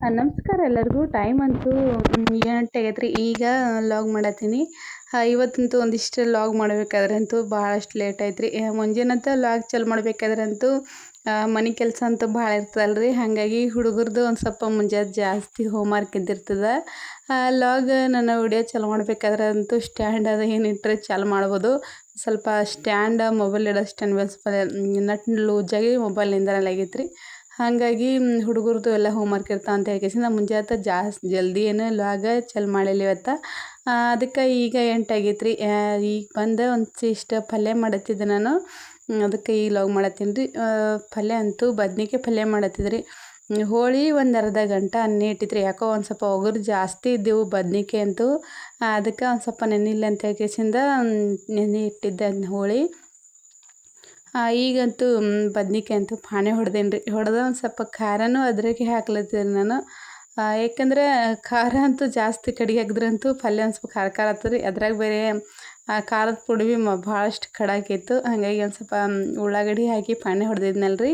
ನಮಸ್ಕಾರ ಎಲ್ಲರಿಗೂ. ಟೈಮ್ ಅಂತೂ ಆಗೈತೆ ರೀ ಈಗ ಲಾಗ್ ಮಾಡತ್ತೀನಿ. ಇವತ್ತಂತೂ ಒಂದಿಷ್ಟು ಲಾಗ್ ಮಾಡಬೇಕಾದ್ರಂತೂ ಭಾಳಷ್ಟು ಲೇಟ್ ಆಯ್ತು ರೀ ಮುಂಜಾನಂತ ಲಾಗ್ ಚಾಲು ಮಾಡಬೇಕಾದ್ರಂತೂ ಮನೆ ಕೆಲಸ ಅಂತೂ ಭಾಳ ಇರ್ತದಲ್ಲ ರೀ ಹಾಗಾಗಿ ಹುಡುಗರ್ದು ಒಂದು ಸ್ವಲ್ಪ ಮುಂಜಾನೆ ಜಾಸ್ತಿ ಹೋಮ್ವರ್ಕ್ ಇದ್ದಿರ್ತದೆ. ಲಾಗ್ ನನ್ನ ವಿಡಿಯೋ ಚಾಲು ಮಾಡ್ಬೇಕಾದ್ರೆ ಅಂತೂ ಸ್ಟ್ಯಾಂಡ್ ಅದು ಏನಿಟ್ಟರೆ ಚಾಲು ಮಾಡ್ಬೋದು. ಸ್ವಲ್ಪ ಸ್ಟ್ಯಾಂಡ್ ಮೊಬೈಲ್ ಇಡೋ ಸ್ಟ್ಯಾಂಡ್ ಸ್ವಲ್ಪ ನಟ್ ಲೂಜಾಗಿ ಮೊಬೈಲ್ನಿಂದನೇ ಆಗೈತೆ ರೀ ಹಾಗಾಗಿ ಹುಡುಗರದು ಎಲ್ಲ ಹೋಮ್ವರ್ಕ್ ಇರ್ತಾವ ಅಂತ ಹೇಳಿ ನಾವು ಮುಂಜಾನೆ ಜಾಸ್ತಿ ಜಲ್ದಿ ಏನು ಲಾಗ ಚಲ್ ಮಾಡಿಲ್ಲ ಇವತ್ತು. ಅದಕ್ಕೆ ಈಗ ಎಂಟು ಆಗೈತೆ ರೀ ಈಗ ಬಂದು ಒಂದಿಷ್ಟು ಪಲ್ಯ ಮಾಡತ್ತಿದ್ದೆ ನಾನು. ಅದಕ್ಕೆ ಈಗ ಲಾಗ್ ಮಾಡತ್ತೀನಿ ರೀ. ಪಲ್ಯ ಅಂತೂ ಬದ್ನಿಕಾಯಿ ಪಲ್ಯ ಮಾಡತ್ತಿದ್ರಿ. ಹೋಳಿ ಒಂದು ಅರ್ಧ ಗಂಟೆ ಅನ್ನ ಇಟ್ಟಿದ್ರಿ ಯಾಕೋ ಒಂದು ಸ್ವಲ್ಪ ಒಗರು ಜಾಸ್ತಿ ಇದ್ದೆವು ಬದ್ನಿಕಾಯಿ ಅಂತೂ. ಅದಕ್ಕೆ ಒಂದು ಸ್ವಲ್ಪ ನೆನಿಲ್ಲ ಅಂತ ಹೇಳ್ಕೇಸಿಂದ ನೆನೆ ಇಟ್ಟಿದ್ದೆ ಹೋಳಿ. ಈಗಂತೂ ಬದ್ನಿಕಾಯಿ ಅಂತೂ ಪಾನೆ ಹೊಡ್ದೇನಿ ರೀ ಹೊಡೆದ ಒಂದು ಸ್ವಲ್ಪ ಖಾರನೂ ಅದ್ರಾಗೆ ಹಾಕ್ಲತ್ತೀನಿ ನಾನು. ಯಾಕಂದ್ರೆ, ಖಾರ ಅಂತೂ ಜಾಸ್ತಿ ಕಡಿಗೆ ಹಾಕಿದ್ರಂತೂ ಪಲ್ಯ ಒಂದು ಸ್ವಲ್ಪ ಖಾರ ಖಾರ ಆಗ್ತದೆ ರೀ ಅದ್ರಾಗ ಬೇರೆ ಖಾರದ ಪುಡಿ ಮ, ಭಾಳಷ್ಟು ಕಡಾಕಿತ್ತು ಹಾಗಾಗಿ ಒಂದು ಸ್ವಲ್ಪ ಉಳ್ಳಾಗಡ್ಡಿ ಹಾಕಿ ಹೊಡೆದಿದ್ನಲ್ಲ ರೀ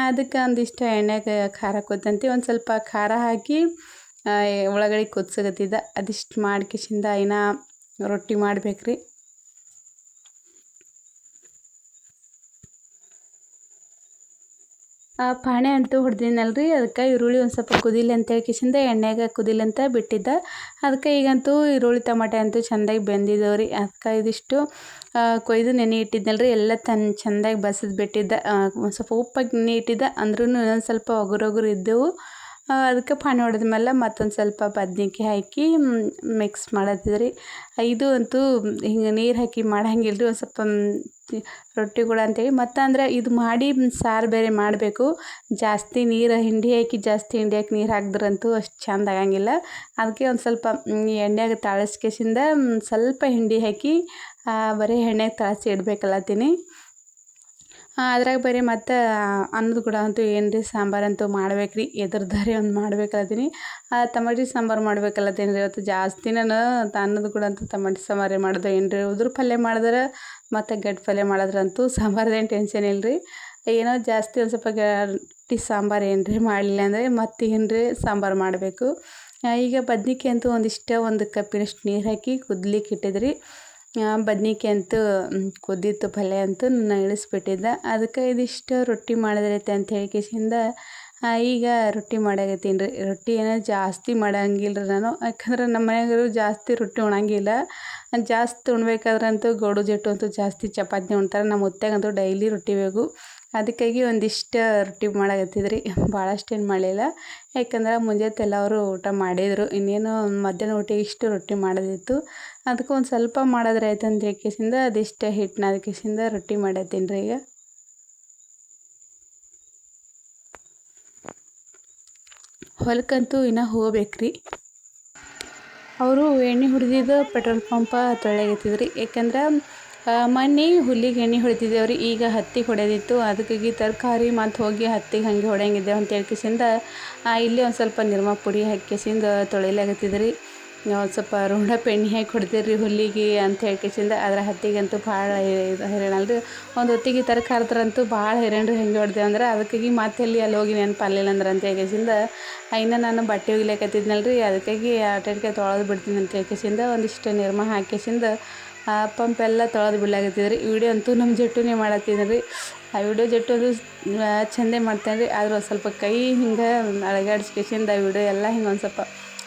ಅದಕ್ಕೆ ಒಂದಿಷ್ಟು ಎಣ್ಣೆಗೆ ಖಾರ ಕೊತ್ತಂತಿ. ಒಂದು ಸ್ವಲ್ಪ ಖಾರ ಹಾಕಿ ಉಳ್ಳಾಗಡ್ಡಿ ಕುದ್ಸಕತ್ತಿದ್ದ. ಅದಿಷ್ಟು ಮಾಡ್ಕಿಸಿಂದ ಇನ್ನೂ ರೊಟ್ಟಿ ಮಾಡ್ಬೇಕು ಪಾಣೆ ಅಂತೂ ಹೊಡೆದಿನಲ್ರಿ. ಅದಕ್ಕೆ ಈರುಳ್ಳಿ ಒಂದು ಸ್ವಲ್ಪ ಕುದಿಲಿ ಅಂತ ಕಿಶಿಂದ ಎಣ್ಣೆಗೆ ಕುದಿಲಿ ಅಂತ ಬಿಟ್ಟಿದ್ದೆ. ಅದಕ್ಕೆ ಈಗಂತೂ ಈರುಳ್ಳಿ ಟಮಾಟೆ ಅಂತೂ ಚೆಂದಾಗಿ ಬೆಂದಿದ್ದವು ರೀ ಅದಕ್ಕೆ ಇದಿಷ್ಟು ಕೊಯ್ದು ನೆನೆ ಇಟ್ಟಿದ್ನಲ್ಲ ರೀ ಎಲ್ಲ ತನ್ ಚೆಂದಾಗಿ ಬಸಿದು ಬಿಟ್ಟಿದ್ದೆ. ಒಂದು ಸ್ವಲ್ಪ ಉಪ್ಪಾಗಿ ನೆನೆ ಇಟ್ಟಿದ್ದೆ. ಅಂದ್ರೂ ಇನ್ನೊಂದು ಸ್ವಲ್ಪ ಒಗರೊಗರು ಇದ್ದವು. ಅದಕ್ಕೆ ಪಾನಿ ಹೊಡೆದ ಮೇಲೆ ಮತ್ತೊಂದು ಸ್ವಲ್ಪ ಬದ್ನಿಕಾಯಿ ಹಾಕಿ ಮಿಕ್ಸ್ ಮಾಡತ್ತಿದ್ರಿ. ಇದು ಅಂತೂ ಹಿಂಗೆ ನೀರು ಹಾಕಿ ಮಾಡಂಗಿಲ್ಲ ರೀ ಒಂದು ಸ್ವಲ್ಪ ರೊಟ್ಟಿಗಳು ಅಂತೇಳಿ ಮತ್ತು ಅಂದ್ರೆ ಇದು ಮಾಡಿ ಸಾರು ಬೇರೆ ಮಾಡಬೇಕು. ಜಾಸ್ತಿ ನೀರು, ಹಿಂಡಿ ಹಾಕಿ ಜಾಸ್ತಿ ಹಿಂಡಿ ಹಾಕಿ ನೀರು ಹಾಕಿದ್ರಂತೂ ಅಷ್ಟು ಚಂದ ಆಗಂಗಿಲ್ಲ. ಅದಕ್ಕೆ ಒಂದು ಸ್ವಲ್ಪ ಎಣ್ಣೆಗೆ ತಾಳಿಸ್ಕೇಸಿಂದ ಸ್ವಲ್ಪ ಹಿಂಡಿ ಹಾಕಿ ಬರೀ ಎಣ್ಣೆಗೆ ತಾಳಿಸಿ ಇಡಬೇಕಲ್ಲತ್ತೀನಿ ಅದ್ರಾಗ ಬರೀ ಮತ್ತು ಅನ್ನದ ಕೂಡ ಅಂತೂ ಏನು ರೀ ಸಾಂಬಾರಂತೂ ಮಾಡ್ಬೇಕು ರೀ ಎದುರ್ದಾರಿ ಒಂದು ಮಾಡ್ಬೇಕಲ್ಲತ್ತೀನಿ ಟಮಾಟಿ ಸಾಂಬಾರು ಮಾಡ್ಬೇಕಲ್ಲದೇನು ರೀ ಇವತ್ತು ಜಾಸ್ತಿ ನಾನು ಅನ್ನದ ಕೂಡ ಅಂತೂ ಟಮಾಟಿ ಸಾಂಬಾರೇ ಮಾಡ್ದೆ ಏನು ರೀ ಉದ್ರ ಪಲ್ಯ ಮಾಡಿದ್ರೆ, ಮತ್ತು ಗಡ್ ಪಲ್ಯ ಮಾಡಿದ್ರಂತೂ ಸಾಂಬಾರ್ದೇನು ಟೆನ್ಷನ್ ಇಲ್ಲ ರೀ ಏನೋ ಜಾಸ್ತಿ ಒಂದು ಸ್ವಲ್ಪ ಗಟ್ಟಿ ಸಾಂಬಾರು ಏನು ರೀ ಮಾಡಲಿಲ್ಲ ಅಂದರೆ ಮತ್ತೆ ಏನು ರೀ ಸಾಂಬಾರು ಮಾಡಬೇಕು. ಈಗ ಬದ್ನಿಕಾಯಿ ಅಂತೂ ಒಂದಿಷ್ಟು ಒಂದು ಕಪ್ಪಿನಷ್ಟು ನೀರು ಹಾಕಿ ಕುದ್ಲಿಕ್ಕೆ ಇಟ್ಟಿದ್ರಿ. ಬದ್ನಿಕಾಯಿ ಅಂತೂ ಕುದ್ದಿತ್ತು ಪಲ್ಯ ಅಂತೂ ನಾನು ಇಳಿಸ್ಬಿಟ್ಟಿದ್ದೆ. ಅದಕ್ಕೆ ಇದಿಷ್ಟು ರೊಟ್ಟಿ ಮಾಡಿದ್ರೈತೆ ಅಂತ ಹೇಳ್ಕೇಸಿಂದ ಈಗ ರೊಟ್ಟಿ ಮಾಡಾಕತ್ತೀನಿ ರೀ. ರೊಟ್ಟಿ ಏನು ಜಾಸ್ತಿ ಮಾಡಂಗಿಲ್ಲ ರೀ ನಾನು. ಯಾಕಂದ್ರೆ ನಮ್ಮ ಮನೆಯಾಗರು ಜಾಸ್ತಿ ರೊಟ್ಟಿ ಉಣಂಗಿಲ್ಲ. ಜಾಸ್ತಿ ಉಣ್ಬೇಕಾದ್ರಂತೂ, ಗೋಡು ಜಟ್ಟು ಅಂತೂ ಜಾಸ್ತಿ ಚಪಾತಿ ಉಣ್ತಾರೆ. ನಮ್ಮ ಅತ್ತೆಗಂತೂ ಡೈಲಿ ರೊಟ್ಟಿ ಬೇಕು. ಅದಕ್ಕಾಗಿ ಒಂದಿಷ್ಟು ರೊಟ್ಟಿ ಮಾಡಾಕತ್ತಿದ್ರಿ. ಭಾಳಷ್ಟೇನು ಮಾಡಲಿಲ್ಲ. ಯಾಕಂದ್ರೆ ಮುಂಜಾನೆ ಎಲ್ಲರೂ ಊಟ ಮಾಡಿದರು. ಇನ್ನೇನು ಮಧ್ಯಾಹ್ನ ಊಟ ಇಷ್ಟು ರೊಟ್ಟಿ ಮಾಡೋದಿತ್ತು. ಅದಕ್ಕೆ ಒಂದು ಸ್ವಲ್ಪ ಮಾಡಿದ್ರೆ ಆಯ್ತು ಅಂತ ಕೇಸಿಂದ ಅದಿಷ್ಟು ಹಿಟ್ಟನ್ನ ಅದಕ್ಕಿಸಿಂದ ರೊಟ್ಟಿ ಮಾಡತ್ತೀನಿ ರೀ ಈಗ. ಹೊಲಕ್ಕಂತೂ ಇನ್ನೂ ಹೋಗ್ಬೇಕ್ರಿ. ಅವರು ಎಣ್ಣೆ ಹುರಿದಿದ್ದು ಪೆಟ್ರೋಲ್ ಪಂಪ ತೊಳೆಯಕತ್ತಿದ್ರಿ. ಯಾಕಂದ್ರೆ ಮೊನ್ನೆ ಹುಲ್ಲಿಗೆ ಎಣ್ಣೆ ಹೊಡಿತಿದ್ದೇವೆ ರೀ ಈಗ ಹತ್ತಿ ಹೊಡೆದಿತ್ತು. ಅದಕ್ಕಾಗಿ ತರಕಾರಿ ಮತ್ತು ಹೋಗಿ ಹತ್ತಿಗೆ ಹಾಗೆ ಹೊಡೆಯಂಗಿದ್ದೇವೆ ಅಂತ ಹೇಳ್ಕಿಸಿಂದ ಇಲ್ಲಿ ಒಂದು ಸ್ವಲ್ಪ ನಿರ್ಮ ಪುಡಿ ಹಾಕಿಸಿಂದ ತೊಳಿಲಾಗತ್ತಿದ್ರಿ ಒಂದು ಸ್ವಲ್ಪ ರುಂಡ ಎಣ್ಣೆ ಹಾಕಿ ಹೊಡ್ತೀರಿ ಹುಲ್ಲಿಗೆ ಅಂತ ಹೇಳ್ಕಿಸಿಂದ, ಅದರ ಹತ್ತಿಗಂತೂ ಭಾಳ ಹೈರಾಣಲ್ಲ ರೀ ಒಂದು ಹೊತ್ತಿಗೆ ತರಕಾರಿದ್ರಂತೂ ಭಾಳ ಹೈರಾಣ್ರಿ ಹೆಂಗೆ ಹೊಡ್ದೇವೆ ಅಂದ್ರೆ, ಅದಕ್ಕಾಗಿ ಮತ್ತೆ ಅಲ್ಲಿ ಅಲ್ಲಿ ಹೋಗಿ ನೆನಪಲ್ಲಿಲ್ಲ ಅಂದ್ರೆ ಅಂತ ಹೇಳ್ಕಿಸಿಂದ ಇನ್ನು ನಾನು ಬಟ್ಟೆ ಒಗಿಲಿಕತ್ತಿದ್ನಲ್ಲ ರೀ ಅದಕ್ಕಾಗಿ ಆಟಾಡ್ಕೆ ತೊಳೆದು ಬಿಡ್ತೀನಿ ಅಂತ ಹೇಳ್ಕಿಸಿಂದ, ಒಂದಿಷ್ಟು ನಿರ್ಮ ಹಾಕಿಸಿಂದ ಪಂಪ್ ಎಲ್ಲ ತೊಳೆದು ಬಿಡ್ಲಾಕತ್ತಿದ್ರಿ ವಿಡಿಯೋ ಅಂತೂ ನಮ್ಮ ಜಟ್ಟುನೇ ಮಾಡತ್ತೀನಿ ರೀ. ಆ ವಿಡಿಯೋ ಜಟ್ಟು ಅದು ಚಂದೇ ಮಾಡ್ತೇನೆ ರೀ. ಆದ್ರೆ ಸ್ವಲ್ಪ ಕೈ ಹಿಂಗೆ ಅಳಗಾಡ್ಸ್ಕೇಸಿಂದ ಆ ವಿಡಿಯೋ ಎಲ್ಲ ಹಿಂಗೆ ಒಂದು ಸ್ವಲ್ಪ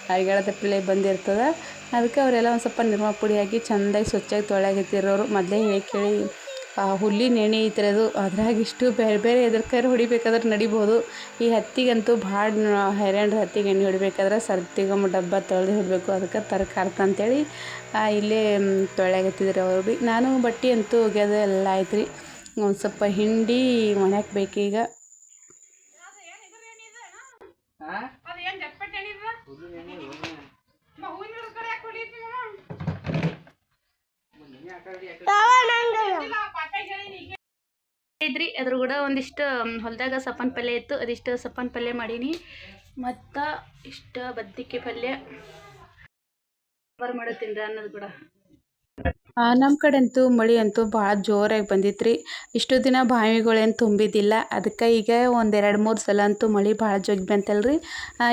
ಅಳಗಾಡದ ಪಿಳೆ ಬಂದಿರ್ತದೆ. ಅದಕ್ಕೆ ಅವರೆಲ್ಲ ಒಂದು ಸ್ವಲ್ಪ ನಿರ್ಮ ಪುಡಿ ಹಾಕಿ ಚೆಂದಾಗಿ ಸ್ವಚ್ಛಾಗಿ ತೊಳೆಯಾಗತ್ತಿರೋರು ಮೊದಲೇ ಹೇಳಿ ಕೇಳಿ ಹುಲ್ಲಿನ ಎಣ್ಣೆ ಈ ಅದು ಅದ್ರಾಗ ಇಷ್ಟು ಬೇರೆ ಬೇರೆ ಎದರ್ಕಾರ ಹೊಡಿಬೇಕಾದ್ರೆ ನಡಿಬೋದು. ಈ ಹತ್ತಿಗಂತೂ ಭಾಳ ಹೈರಾಣ್ರ ಹತ್ತಿಗೆ ಎಣ್ಣೆ ಹೊಡಿಬೇಕಾದ್ರೆ ಸರ್ತಿಗೊಮ್ಮೆ ಡಬ್ಬ ತೊಳೆದು ಹೊಡಬೇಕು ಅದಕ್ಕೆ ತರಕಾರ್ತ ಅಂತೇಳಿ ಇಲ್ಲೇ ತೊಳ್ಯಾಕತ್ತಿದ್ರು ಅವರು ಭೀ ನಾನು ಬಟ್ಟೆ ಅಂತೂ ಒಗ್ಯೋದು ಎಲ್ಲ ಆಯ್ತು ರೀ. ಒಂದು ಸ್ವಲ್ಪ ಹಿಂಡಿ ಒಣಾಕ್ಬೇಕೀಗ ಇದ್ರಿ, ಅದ್ರ ಕೂಡ ಒಂದಿಷ್ಟು ಹೊಲದಾಗ ಸಪ್ಪನ್ ಪಲ್ಯ ಇತ್ತು, ಅದಿಷ್ಟು ಸಪ್ಪನ್ ಪಲ್ಯ ಮಾಡೀನಿ. ಮತ್ತು ಇಷ್ಟ ಬದ್ನಿಕಾಯಿ ಪಲ್ಯ. ಸಾಂಬಾರು ಮಾಡತ್ತೀನಿ ರೀ ಅನ್ನೋದು ಕೂಡ. ನಮ್ಮ ಕಡೆ ಅಂತೂ ಮಳೆ ಅಂತೂ ಭಾಳ ಜೋರಾಗಿ ಬಂದಿತ್ರಿ. ಇಷ್ಟು ದಿನ ಬಾವಿಗಳೇನು ತುಂಬಿದ್ದಿಲ್ಲ. ಅದಕ್ಕೆ ಈಗ ಒಂದೆರಡು ಮೂರು ಸಲ ಅಂತೂ ಮಳೆ ಭಾಳ ಜೋಗಿ ಬಂತಲ್ರಿ.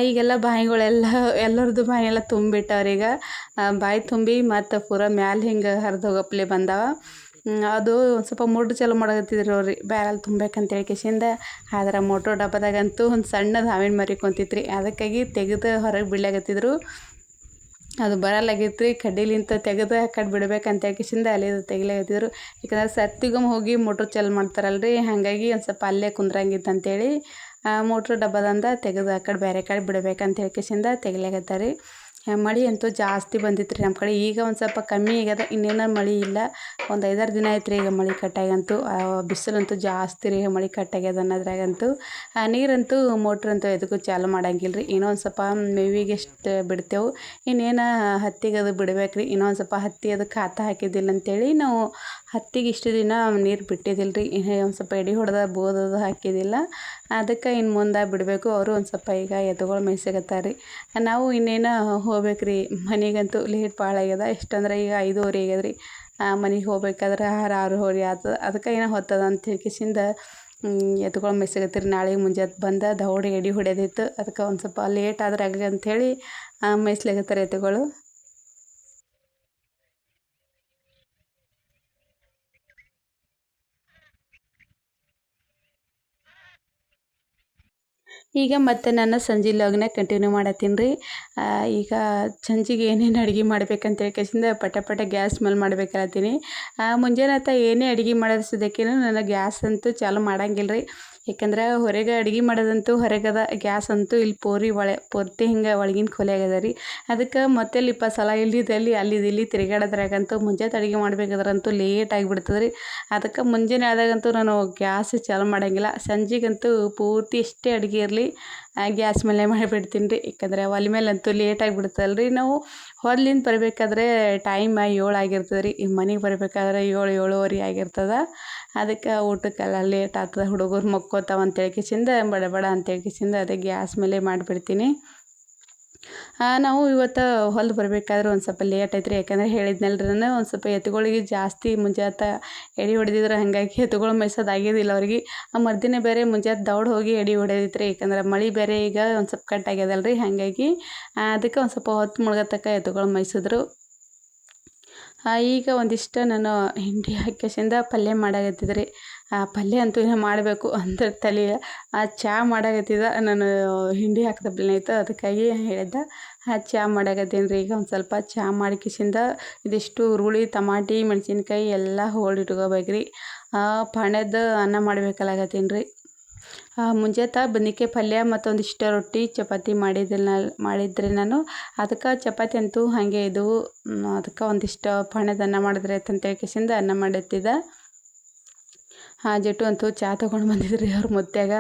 ಈಗೆಲ್ಲ ಬಾವಿಗಳೆಲ್ಲ ಎಲ್ಲರದ್ದು ಬಾವಿ ಎಲ್ಲ ತುಂಬಿಟ್ಟವ್ರೀಗ ಬಾವಿ ತುಂಬಿ ಮತ್ತು ಪೂರ ಮ್ಯಾಲೆ ಹಿಂಗೆ ಹರಿದೋಗಪ್ಲೆ ಬಂದಾವ. ಅದು ಒಂದು ಸ್ವಲ್ಪ ಮೋಟ್ರ್ ಚಲೋ ಮಾಡಕತ್ತಿದ್ರು ಅವ್ರಿ ಬ್ಯಾರಲ್ ತುಂಬೇಕಂತ ಹೇಳ್ಕೇಸಿಂದ ಆದ್ರೆ ಮೋಟ್ರ್ ಡಬ್ಬದಾಗಂತೂ ಒಂದು ಸಣ್ಣದು ಹಾವಿನ ಮರಿ ಕುಂತಿತ್ರಿ. ಅದಕ್ಕಾಗಿ ತೆಗೆದು ಹೊರಗೆ ಬಿಡ್ಲಾಗತ್ತಿದ್ರು ಅದು ಬರಲ್ಲಾಗಿತ್ತು ರೀ ಕಡ್ಡಿಲಿಂತ ತೆಗೆದು ಆ ಕಡೆ ಬಿಡ್ಬೇಕಂತ ಹೇಳ್ಕೇಸಿಂದ ಅಲ್ಲಿ ತೆಗಿಲಾಗತ್ತಿದ್ರು ಯಾಕಂದ್ರೆ ಸತ್ತಿಗೊಮ್ಮ ಹೋಗಿ ಮೋಟ್ರ್ ಚಾಲು ಮಾಡ್ತಾರಲ್ರಿ. ಹಾಗಾಗಿ ಒಂದು ಸ್ವಲ್ಪ ಅಲ್ಲೇ ಕುಂದ್ರಂಗಿತ್ತು ಅಂತೇಳಿ ಮೋಟ್ರ್ ಡಬ್ಬದಂದ ತೆಗೆದು ಆ ಕಡೆ ಬೇರೆ ಕಡೆ ಬಿಡ್ಬೇಕಂತ ಹೇಳ್ಕೇಶಿಂದ ತೆಗಿಲಾಕತ್ತಾರ. ರೀ ಮಳೆ ಅಂತೂ ಜಾಸ್ತಿ ಬಂದಿತ್ತು ರೀ ನಮ್ಮ ಕಡೆ. ಈಗ ಒಂದು ಸ್ವಲ್ಪ ಕಮ್ಮಿ ಆಗ್ಯದ, ಇನ್ನೇನು ಮಳೆ ಇಲ್ಲ. ಒಂದು ಐದಾರು ದಿನ ಆಯ್ತು ರೀ ಈಗ ಮಳೆ ಕಟ್ಟಾಗಂತೂ ಬಿಸಿಲಂತೂ ಜಾಸ್ತಿ ರೀ ಮಳೆ ಕಟ್ಟಾಗ್ಯದ ಅನ್ನೋದ್ರಾಗಂತೂ. ನೀರಂತೂ ಮೋಟ್ರಂತೂ ಎದಕ್ಕೂ ಚಾಲು ಮಾಡಂಗಿಲ್ಲ ರೀ ಇನ್ನೂ ಒಂದು ಸ್ವಲ್ಪ ಮೇವಿಗೆ ಎಷ್ಟು ಬಿಡ್ತೇವೆ, ಇನ್ನೇನು ಹತ್ತಿಗೆ ಅದು ಬಿಡ್ಬೇಕು ರೀ ಇನ್ನೊಂದು ಸ್ವಲ್ಪ ಹತ್ತಿ ಅದಕ್ಕೆ ಖಾತ ಹಾಕಿದ್ದಿಲ್ಲ ಅಂತೇಳಿ ನಾವು ಹತ್ತಿಗೆ ಇಷ್ಟು ದಿನ ನೀರು ಬಿಟ್ಟಿದ್ದಿಲ್ಲ ರೀ ಒಂದು ಸ್ವಲ್ಪ ಎಡೆ ಹೊಡೆದ ಬೋದದು ಹಾಕಿದ್ದಿಲ್ಲ. ಅದಕ್ಕೆ ಇನ್ನು ಮುಂದೆ ಬಿಡಬೇಕು. ಅವರು ಒಂದು ಸ್ವಲ್ಪ ಈಗ ಎತ್ತುಗಳು ಮೇಯ್ಸಕತ್ತಾರೆ. ರೀ ನಾವು ಇನ್ನೇನು ಹೋಗ್ಬೇಕು ರೀ ಮನೆಗಂತೂ ಲೇಟ್ ಭಾಳ ಆಗ್ಯದ. ಎಷ್ಟಂದ್ರೆ ಈಗ ಐದುವರೆ ಆಗ್ಯದ ರೀ ಮನೆಗೆ ಹೋಗ್ಬೇಕಾದ್ರೆ ಆರು, ಆರೂವರೆ ಆತದ. ಅದಕ್ಕೆ ಏನೋ ಹೊತ್ತದ ಅಂತ ಹೇಳ್ಕಿಸಿಂದ ಎತ್ಕೊಳ ಮೇಯ್ಸಕತ್ತೀರಿ. ನಾಳೆ ಮುಂಜಾನೆ ಬಂದ ದೌಡಿ ಎಡಿ ಹೊಡ್ಯೋದಿತ್ತು. ಅದಕ್ಕೆ ಒಂದು ಸ್ವಲ್ಪ ಲೇಟ್ ಆದ್ರೆ ಆಗಲಿ ಅಂಥೇಳಿ ಮೇಯ್ಸ್ಲಿಕತ್ತಾರೆ ಎತ್ತುಗಳು ಈಗ ಮತ್ತೆ ನನ್ನ ಸಂಜೆ ಲಾಗ್ನ ಕಂಟಿನ್ಯೂ ಮಾಡತ್ತೀನಿ ರೀ. ಈಗ ಸಂಜೆಗೆ ಏನೇನು ಅಡುಗೆ ಮಾಡ್ಬೇಕಂತ ಹೇಳ್ಕೇಸಿಂದ ಪಟ ಪಟ ಗ್ಯಾಸ್ ಮೇಲೆ ಮಾಡ್ಬೇಕಾತೀನಿ. ಮುಂಜಾನೆ ಆತ ಏನೇ ಅಡುಗೆ ಮಾಡೋದು ಸದ್ಯಕ್ಕೇನು ನನಗೆ ಗ್ಯಾಸ್ ಅಂತೂ ಚಾಲು ಮಾಡಂಗಿಲ್ಲ ರೀ ಯಾಕಂದ್ರೆ ಹೊರಗೆ ಅಡುಗೆ ಮಾಡೋದಂತೂ ಹೊರಗದ ಗ್ಯಾಸ್ ಅಂತೂ ಇಲ್ಲಿ ಪೋರಿ ಒಳೆ, ಪೂರ್ತಿ ಹಿಂಗೆ ಒಳಗಿನ ಖೊಲೆ ಆಗ್ಯದ ರೀ. ಅದಕ್ಕೆ ಮತ್ತೆ ಇಪ್ಪ ಸಲ ಇಲ್ಲಿದಲ್ಲಿ ಅಲ್ಲಿ ಇಲ್ಲಿ ತಿರುಗಾಡೋದ್ರಾಗಂತೂ ಮುಂಜಾನೆ ಅಡುಗೆ ಮಾಡ್ಬೇಕಾದ್ರಂತೂ ಲೇಟ್ ಆಗಿಬಿಡ್ತದೆ ರೀ. ಅದಕ್ಕೆ ಮುಂಜಾನೆ ಆದಾಗಂತೂ ನಾನು ಗ್ಯಾಸ್ ಚಾಲು ಮಾಡೋಂಗಿಲ್ಲ. ಸಂಜೆಗಂತೂ ಪೂರ್ತಿ ಎಷ್ಟೇ ಅಡುಗೆ ಇರಲಿ ಗ್ಯಾಸ್ ಮೇಲೆ ಮಾಡಿಬಿಡ್ತೀನಿ ರೀ. ಯಾಕಂದರೆ ಒಲೆ ಮೇಲಂತೂ ಲೇಟ್ ಆಗಿಬಿಡ್ತಲ್ಲ ರೀ ನಾವು ಹೊಲ್ದಿಂದ ಬರಬೇಕಾದ್ರೆ ಟೈಮ್ ಏಳು ಆಗಿರ್ತದೆ ರೀ. ಮನೆಗೆ ಬರಬೇಕಾದ್ರೆ ಏಳು, ಏಳುವರೆ ಆಗಿರ್ತದೆ. ಅದಕ್ಕೆ ಊಟಕ್ಕೆಲ್ಲ ಲೇಟ್ ಆಗ್ತದೆ. ಹುಡುಗರು ಮಕ್ಕೋತಾವ ಅಂತ ಹೇಳ್ಕಿಸಿಂದ ಬಡ ಬಡ ಅಂತ ಹೇಳ್ಕಿಸಿಂದ ಅದೇ ಗ್ಯಾಸ್ ಮೇಲೆ ಮಾಡಿಬಿಡ್ತೀನಿ. ನಾವು ಇವತ್ತು ಹೊಲ್ದು ಬರಬೇಕಾದ್ರೆ ಒಂದು ಸ್ವಲ್ಪ ಲೇಟ್ ಆಯ್ತು ರೀ ಯಾಕಂದ್ರೆ ಹೇಳಿದ್ನಲ್ರಿ ನಾನು, ಒಂದು ಸ್ವಲ್ಪ ಎತ್ತುಗಳಿಗೆ ಜಾಸ್ತಿ ಮುಂಜಾತ ಎಡೆ ಹೊಡೆದಿದ್ರೆ ಹಾಗಾಗಿ ಎತ್ತುಗಳು ಮೇಯ್ಸೋದು ಆಗಿದ್ದಿಲ್ಲ ಅವ್ರಿಗೆ. ಆ ಮರ್ದಿನೇ ಬೇರೆ ಮುಂಜಾತ ದೌಡ್ ಹೋಗಿ ಎಡೆ ಹೊಡೆದಿತ್ತು ರೀ ಯಾಕಂದ್ರೆ ಮಳೆ ಬೇರೆ ಈಗ ಒಂದು ಸ್ವಲ್ಪ ಕಟ್ ಆಗ್ಯದಲ್ಲ ರೀ ಹಾಗಾಗಿ ಅದಕ್ಕೆ ಒಂದು ಸ್ವಲ್ಪ ಹೊತ್ತು ಮುಳುಗತಕ್ಕ ಎತ್ತುಗಳು ಮೇಯ್ಸಿದ್ರು. ಈಗ ಒಂದಿಷ್ಟು ನಾನು ಹಿಂಡಿ ಹಾಕ್ಯಸಿಂದ ಪಲ್ಯ ಮಾಡಾಕತ್ತಿದ್ದೆ ಆ, ಪಲ್ಯ ಅಂತೂ ಏನೋ ಮಾಡಬೇಕು ಅಂದ್ರೆ ತಲೆ ಆ ಚಹಾ ಮಾಡಾಕತ್ತಿದ ನಾನು ಹಿಂಡಿ ಹಾಕಿದ ಆಯಿತು, ಅದಕ್ಕಾಗಿ ಹೇಳಿದ್ದೆ. ಆ ಚಹಾ ಮಾಡಾಕತ್ತೀನಿ ರೀ. ಈಗ ಒಂದು ಸ್ವಲ್ಪ ಚಹಾ ಮಾಡಿಕಿಸಿಂದ ಇದಿಷ್ಟು ಹುರುಳಿ ತಮಾಟಿ ಮೆಣಸಿನ್ಕಾಯಿ ಎಲ್ಲ ಹೋಳಿಟ್ಕೋಬೇಕು ರೀ ಪಾಣ್ಯದ ಅನ್ನ ಮಾಡ್ಬೇಕಲ್ಲಾಗತ್ತೀನಿ ರೀ. ಮುಂಜಾನೆ ಬದ್ನಿಕಾಯಿ ಪಲ್ಯ ಮತ್ತೊಂದಿಷ್ಟು ರೊಟ್ಟಿ ಚಪಾತಿ ಮಾಡಿದ್ದಿಲ್ಲ, ಮಾಡಿದ್ರಿ ನಾನು. ಅದಕ್ಕೆ ಚಪಾತಿ ಅಂತೂ ಹಾಗೆ ಇದು ಅದಕ್ಕೆ ಒಂದಿಷ್ಟು ಪಣದ ಅನ್ನ ಮಾಡಿದ್ರೆ ಅಂತ ಕೆಸಿಂದ ಅನ್ನ ಮಾಡಿತ್ತಿದ್ದೆ ಆ ಜಟ್ಟು ಅಂತೂ ಚಹಾ ತೊಗೊಂಡು ಬಂದಿದ್ರಿ ಅವ್ರ ಮುತ್ಯಾಗ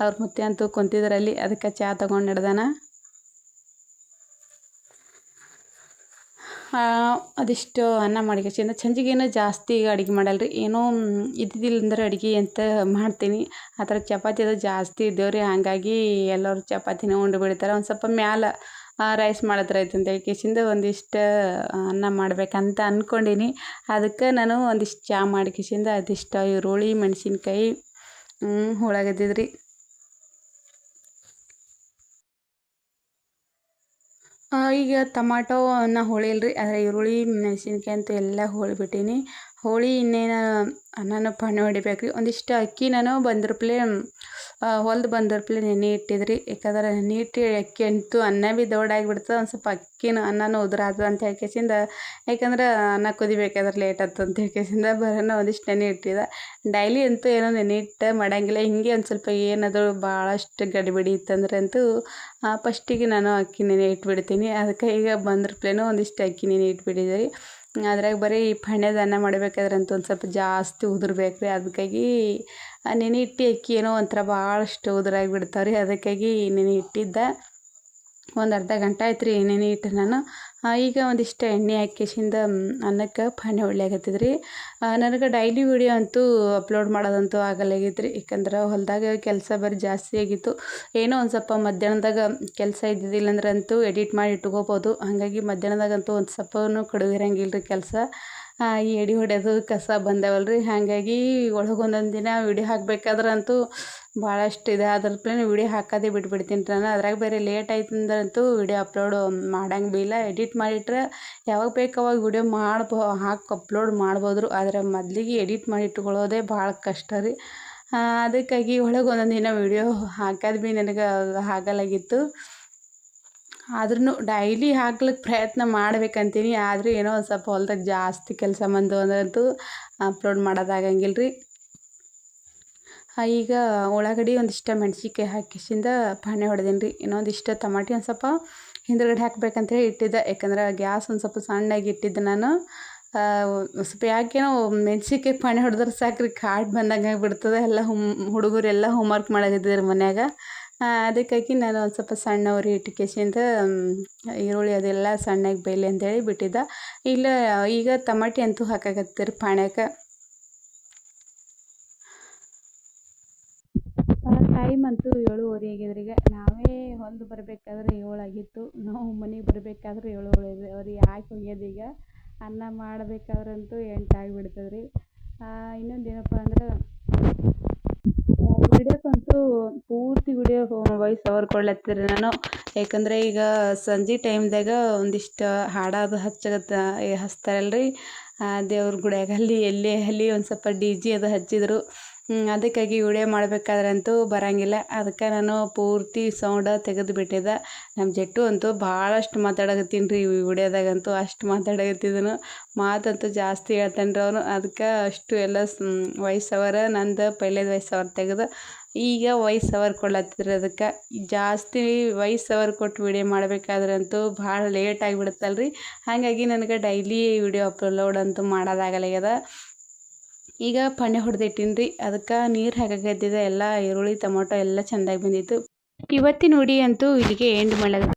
ಅವ್ರ ಮುತ್ಯ ಅಂತೂ ಕುಂತಿದ್ರಲ್ಲಿ, ಅದಕ್ಕೆ ಚಹಾ ತೊಗೊಂಡು ಹಿಡ್ದಾನ ಅದಿಷ್ಟು ಅನ್ನ ಮಾಡ್ಕೇಸಿಂದ ಸಂಜೆಗೇನು ಜಾಸ್ತಿ ಅಡುಗೆ ಮಾಡಲ್ಲ ರೀ ಏನೋ ಇದ್ದಿದ್ದಿಲ್ಲಂದ್ರೆ ಅಡುಗೆ ಅಂತ ಮಾಡ್ತೀನಿ. ಆ ಥರ ಚಪಾತಿ ಅದು ಜಾಸ್ತಿ ಇದ್ದೇವೆ ಹಾಗಾಗಿ ಎಲ್ಲರೂ ಚಪಾತಿನೇ ಉಂಡು ಬಿಡ್ತಾರೆ. ಒಂದು ಸ್ವಲ್ಪ ಮ್ಯಾಲೆ ರೈಸ್ ಮಾಡಿದ್ರೆ ಆಯ್ತು ಅಂತ ಕೇಸಿಂದ ಒಂದಿಷ್ಟು ಅನ್ನ ಮಾಡಬೇಕಂತ ಅಂದ್ಕೊಂಡೀನಿ ಅದಕ್ಕೆ ನಾನು ಒಂದಿಷ್ಟು ಚಹಾ ಮಾಡಿ ಕಿಸಿಂದ ಅದಿಷ್ಟು ಈರುಳ್ಳಿ, ಮೆಣಸಿನ್ಕಾಯಿ ಉಳ್ಳಾಗಡ್ಡಿ ಈಗ ಟಮಾಟೋನ ಹೊಳಿಲ್ಲ ರೀ ಆದರೆ ಈರುಳ್ಳಿ, ಮೆಣಸಿನ್ಕಾಯಿ ಅಂತೂ ಎಲ್ಲ ಹೋಳಿಬಿಟ್ಟೀನಿ. ಹೋಳಿ ಇನ್ನೇನು ಅನ್ನನ ಪಣ್ಣೆ ಹೊಡಿಬೇಕು ರೀ ಒಂದಿಷ್ಟು ಅಕ್ಕಿ ನಾನು ಬಂದಿರ್ಪ್ಲೆ ಹೊಲ್ದು ಬಂದರ್ಪ್ಲೆ ನೆನೆ ಇಟ್ಟಿದ್ರಿ. ಯಾಕಂದ್ರೆ ನೆನೆ ಇಟ್ಟು ಅಕ್ಕಿ ಅಂತೂ ಅನ್ನ ಭೀ ದೊಡ್ಡಾಗಿಬಿಡ್ತದೆ. ಒಂದು ಸ್ವಲ್ಪ ಅಕ್ಕಿನ ಅನ್ನನೂ ಉದುರಾದ್ವು ಅಂತ ಹೇಳ್ಕೇಸಿಂದ, ಯಾಕಂದ್ರೆ ಅನ್ನ ಕುದಿಬೇಕಾದ್ರೆ ಲೇಟ್ ಆಯ್ತು ಅಂತ ಹೇಳ್ಕೇಸಿಂದ ಬರೋಣ ಒಂದಿಷ್ಟು ನೆನೆ ಇಟ್ಟಿದೆ. ಡೈಲಿ ಅಂತೂ ಏನೋ ನೆನೆ ಇಟ್ಟು ಮಾಡಂಗಿಲ್ಲ. ಹಿಂಗೆ ಒಂದು ಸ್ವಲ್ಪ ಏನಾದರೂ ಭಾಳಷ್ಟು ಗಡಿಬಿಡಿ ಇತ್ತಂದ್ರೆ ಅಂತೂ ಫಸ್ಟಿಗೆ ನಾನು ಅಕ್ಕಿ ನೆನೆ ಇಟ್ಬಿಡ್ತೀನಿ. ಅದಕ್ಕೆ ಈಗ ಬಂದ್ರಪ್ಲೇನೂ ಒಂದಿಷ್ಟು ಅಕ್ಕಿ ನೆನೆ ಇಟ್ಬಿಟ್ಟಿದ್ದೀರಿ ಅದ್ರಾಗ ಬರೀ ಪಣ್ಯದ ಅನ್ನ ಮಾಡ್ಬೇಕಾದ್ರೆ ಅಂತೂ ಒಂದು ಸ್ವಲ್ಪ ಜಾಸ್ತಿ ಉದುರ್ಬೇಕು ರೀ ಅದಕ್ಕಾಗಿ ನೆನೆ ಇಟ್ಟು ಅಕ್ಕಿ ಏನೋ ಒಂಥರ ಭಾಳಷ್ಟು ಉದುರಾಗಿ ರೀ ಅದಕ್ಕಾಗಿ ನೆನೆ ಇಟ್ಟಿದ್ದೆ ಒಂದು ಅರ್ಧ ಗಂಟೆ ಆಯ್ತು ರೀ ನೆನೆ. ಇಟ್ಟು ನಾನು ಈಗ ಒಂದಿಷ್ಟು ಎಣ್ಣೆ ಹಾಕಿಸಿಂದ ಅನ್ನಕ್ಕೆ ಪಾನಿ ಹೊಳ್ಯಾಕತ್ತಿದ್ ರೀ ನನಗೆ ಡೈಲಿ ವೀಡಿಯೋ ಅಂತೂ ಅಪ್ಲೋಡ್ ಮಾಡೋದಂತೂ ಆಗಲ್ಲಾಗಿತ್ತು ರೀ ಯಾಕಂದ್ರೆ ಹೊಲದಾಗ ಕೆಲಸ ಬರೀ ಜಾಸ್ತಿ ಆಗಿತ್ತು. ಏನೋ ಒಂದು ಸ್ವಲ್ಪ ಮಧ್ಯಾಹ್ನದಾಗ ಕೆಲಸ ಇದ್ದಿದ್ದಿಲ್ಲ ಅಂದ್ರೆ ಅಂತೂ ಎಡಿಟ್ ಮಾಡಿ ಇಟ್ಕೋಬೋದು. ಹಾಗಾಗಿ ಮಧ್ಯಾಹ್ನದಾಗಂತೂ ಒಂದು ಸ್ವಲ್ಪನೂ ಕಡಿಮೆ ರೀ ಕೆಲಸ. ಈ ಎಡಿ ಹೊಡೆಯೋದು ಕಸ ಬಂದವಲ್ರಿ. ಹಾಗಾಗಿ ಒಳಗೆ ಒಂದೊಂದು ದಿನ ವಿಡಿಯೋ ಹಾಕ್ಬೇಕಾದ್ರೆ ಅಂತೂ ಭಾಳಷ್ಟು ಇದೆ ಅದ್ರ ಪ್ಲೇನ್ ವಿಡಿಯೋ ಹಾಕೋದೇ ಬಿಟ್ಬಿಡ್ತೀನಿ ನಾನು. ಅದ್ರಾಗ ಬೇರೆ ಲೇಟ್ ಆಯ್ತು ಅಂದ್ರಂತೂ ವಿಡಿಯೋ ಅಪ್ಲೋಡ್ ಮಾಡಂಗೆ ಬಿ ಇಲ್ಲ. ಎಡಿಟ್ ಮಾಡಿಟ್ರೆ ಯಾವಾಗ ಬೇಕು ಅವಾಗ ವಿಡಿಯೋ ಮಾಡ್ಬೋ, ಹಾಕಿ ಅಪ್ಲೋಡ್ ಮಾಡ್ಬೋದ್ರು. ಆದರೆ ಮೊದಲಿಗೆ ಎಡಿಟ್ ಮಾಡಿ ಇಟ್ಕೊಳ್ಳೋದೇ ಭಾಳ ಕಷ್ಟ ರೀ. ಅದಕ್ಕಾಗಿ ಒಳಗೆ ಒಂದೊಂದು ದಿನ ವಿಡಿಯೋ ಹಾಕೋದು ಭೀ ನನಗೆ ಆಗಲ್ಲಾಗಿತ್ತು ಆದ್ರೂ ಡೈಲಿ ಹಾಕ್ಲಿಕ್ಕೆ ಪ್ರಯತ್ನ ಮಾಡ್ಬೇಕಂತೀನಿ. ಆದರೂ ಏನೋ ಒಂದು ಸ್ವಲ್ಪ ಹೊಲ್ದಾಗ ಜಾಸ್ತಿ ಕೆಲಸ ಬಂದು ಅಂದ್ರಂತೂ ಅಪ್ಲೋಡ್ ಮಾಡೋದಾಗಂಗಿಲ್ಲ ರೀ ಈಗ ಒಳಗಡೆ ಒಂದಿಷ್ಟು ಮೆಣಸಿನ್ಕಾಯಿ ಹಾಕಿಸಿಂದ ಪಾಣೆ ಹೊಡೆದೇನಿ ರೀ ಇನ್ನೊಂದಿಷ್ಟು ಟಮಾಟಿ ಒಂದು ಸ್ವಲ್ಪ ಹಿಂದುಗಡೆ ಹಾಕ್ಬೇಕಂತೇಳಿ ಇಟ್ಟಿದ್ದೆ. ಯಾಕಂದ್ರೆ ಗ್ಯಾಸ್ ಒಂದು ಸ್ವಲ್ಪ ಸಣ್ಣಾಗಿ ಇಟ್ಟಿದ್ದೆ ನಾನು. ಸ್ವಲ್ಪ ಯಾಕೇನೋ ಮೆಣಸಿನ್ಕಾಯಿ ಪಾಣೆ ಹೊಡೆದ್ರೆ ಸಾಕು ರೀ ಕಾಟ್ ಬಂದಂಗೆ ಆಗಿಬಿಡ್ತದೆ. ಎಲ್ಲ ಹುಮ್, ಹುಡುಗರೆಲ್ಲ ಹೋಮ್ವರ್ಕ್ ಮಾಡಕತ್ತಿದ್ರು ಮನ್ಯಾಗ. ಅದಕ್ಕಾಗಿ ನಾನು ಒಂದು ಸ್ವಲ್ಪ ಸಣ್ಣ ಉರಿ ಇಟ್ಕೇಶಿಂದ ಈರುಳ್ಳಿ ಅದೆಲ್ಲ ಸಣ್ಣಗೆ ಬೇಯಲಿ ಅಂತೇಳಿ ಬಿಟ್ಟಿದ್ದೆ. ಇಲ್ಲ, ಈಗ ಟಮಾಟಿ ಅಂತೂ ಹಾಕಾಕತ್ತೀರಿ ಪಾಣ್ಯಾಕ. ಟೈಮ್ ಅಂತೂ ಏಳುವರೆ ಈಗ. ನಾವೇ ಹೊಲ್ದು ಬರಬೇಕಾದ್ರೆ ಏಳು ಆಗಿತ್ತು ನಾವು ಮನೆಗೆ ಬರಬೇಕಾದ್ರೆ ಏಳುವರೆ ಯಾಕೆ ಹೋಗ್ಯದ ಈಗ? ಅನ್ನ ಮಾಡಬೇಕಾದ್ರಂತೂ ಎಂಟು ಆಗಿಬಿಡ್ತದೆ ರೀ ಇನ್ನೊಂದು ಏನಪ್ಪ ಅಂದ್ರೆ ವಿಡಿಯೋಕ್ಕಂತೂ ಪೂರ್ತಿ ವಿಡಿಯೋ ವಾಯ್ಸ್ ಓವರ್ ಕೊಡ್ಲತ್ತೀರಿ ನಾನು. ಯಾಕಂದರೆ ಈಗ ಸಂಜೆ ಟೈಮ್ದಾಗ ಒಂದಿಷ್ಟು ಹಾಡೋದು ಹಚ್ಚಗತ್ತ ಹಚ್ತಾರಲ್ರಿ. ದೇವ್ರ ಗುಡಿಯಾಗ ಅಲ್ಲಿ ಎಲ್ಲಿ, ಅಲ್ಲಿ ಒಂದು ಸ್ವಲ್ಪ ಡಿ ಜೆ ಅದು ಹಚ್ಚಿದ್ರು. ಅದಕ್ಕಾಗಿ ವಿಡಿಯೋ ಮಾಡಬೇಕಾದ್ರಂತೂ ಬರಂಗಿಲ್ಲ. ಅದಕ್ಕೆ ನಾನು ಪೂರ್ತಿ ಸೌಂಡ ತೆಗೆದು ಬಿಟ್ಟಿದ್ದೆ. ನಮ್ಮ ಜಟ್ಟು ಅಂತೂ ಭಾಳಷ್ಟು ಮಾತಾಡಕತ್ತೀನಿ ರೀ ವಿಡಿಯೋದಾಗಂತೂ. ಅಷ್ಟು ಮಾತಾಡಕತ್ತಿದ್ದನು ಮಾತಂತೂ ಜಾಸ್ತಿ ಹೇಳ್ತಾನೆ ರೀ ಅವನು. ಅದಕ್ಕೆ ಅಷ್ಟು ಎಲ್ಲ ವಾಯ್ಸ್ ಅವರ ನಂದು ಪೈಲೇದು ವಾಯ್ಸ್ ಅವರ್ ತೆಗೆದು ಈಗ ವಯಸ್ಸವರು ಕೊಡ್ಲತ್ತಿದ್ರು ಅದಕ್ಕೆ ಜಾಸ್ತಿ ವಯಸ್ಸವರು ಅವರ್ ಕೊಟ್ಟು ವಿಡಿಯೋ ಮಾಡಬೇಕಾದ್ರಂತೂ ಭಾಳ ಲೇಟ್ ಆಗಿಬಿಡುತ್ತಲ್ಲ ರೀ ಹಾಗಾಗಿ ನನಗೆ ಡೈಲಿ ವಿಡಿಯೋ ಅಪ್ಲೋಡ್ ಅಂತೂ ಮಾಡೋದಾಗಲಾಗ್ಯದ ಈಗ ಪಣ್ಣೆ ಹೊಡೆದಿಟ್ಟಿನಿ ರೀ ಅದಕ್ಕೆ ನೀರು ಹಾಕಾಕತ್ತಿದ್ದೆ ಎಲ್ಲ ಈರುಳ್ಳಿ, ಟೊಮೊಟೊ ಎಲ್ಲ ಚೆಂದಾಗಿ ಬಂದಿತ್ತು. ಇವತ್ತಿನ ಉಡಿ ಅಂತೂ ಇಲ್ಲಿಗೆ ಎಂಡ್ ಮಾಡೋದು.